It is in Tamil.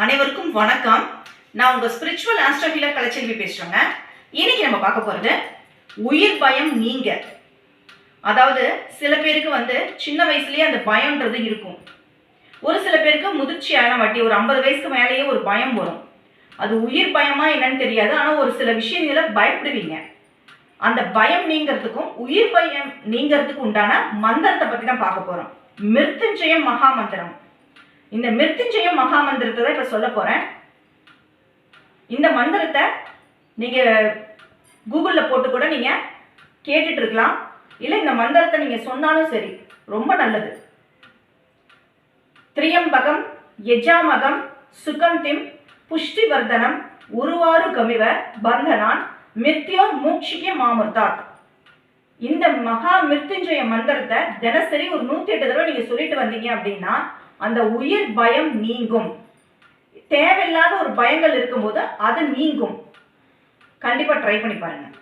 அனைவருக்கும் வணக்கம். நான் உங்க ஸ்பிரிச்சுவல் ஆஸ்ட்ரோ கலைச்செல்வி பேசுறேங்க. இன்னைக்கு நம்ம பார்க்க போறது உயிர் பயம் நீங்க. அதாவது சில பேருக்கு வந்து சின்ன வயசுலயே அந்த பயம்ன்றது இருக்கும். ஒரு சில பேருக்கு முதிர்ச்சியான வாட்டி ஒரு ஐம்பது வயசுக்கு மேலேயே ஒரு பயம் வரும். அது உயிர் பயமா என்னன்னு தெரியாது. ஆனால் ஒரு சில விஷயங்களை பயப்படுவீங்க. அந்த பயம் நீங்கிறதுக்கும் உயிர் பயம் நீங்கிறதுக்கு உண்டான மந்திரத்தை பற்றி தான் பார்க்க போகிறோம் மிருத்யுஞ்சயம் மகா மந்திரம் இந்த மிருத்யுஞ்சயம் மகா மந்திரத்தை தான் இப்போ சொல்ல போகிறேன் இந்த மந்திரத்தை நீங்கள் கூகுளில் போட்டு கூட நீங்கள் கேட்டுட்டு இருக்கலாம். இல்லை இந்த மந்திரத்தை நீங்கள் சொன்னாலும் சரி ரொம்ப நல்லது. திரியம்பகம் எஜாமகம் சுகந்திம் புஷ்டிவர்தனம் உருவாறு கமிவ பந்தனான் மிருத்யோ மூக்ஷிக்க மாமுர்தாத் இந்த மகா மிருத்யுஞ்சய மந்திரத்தை தினசரி ஒரு நூற்றி எட்டு தடவை நீங்கள் சொல்லிட்டு வந்தீங்க அப்படின்னா அந்த உயிர் பயம் நீங்கும். தேவையில்லாத ஒரு பயங்கள் இருக்கும்போது அது நீங்கும். கண்டிப்பாக ட்ரை பண்ணி பாருங்கள்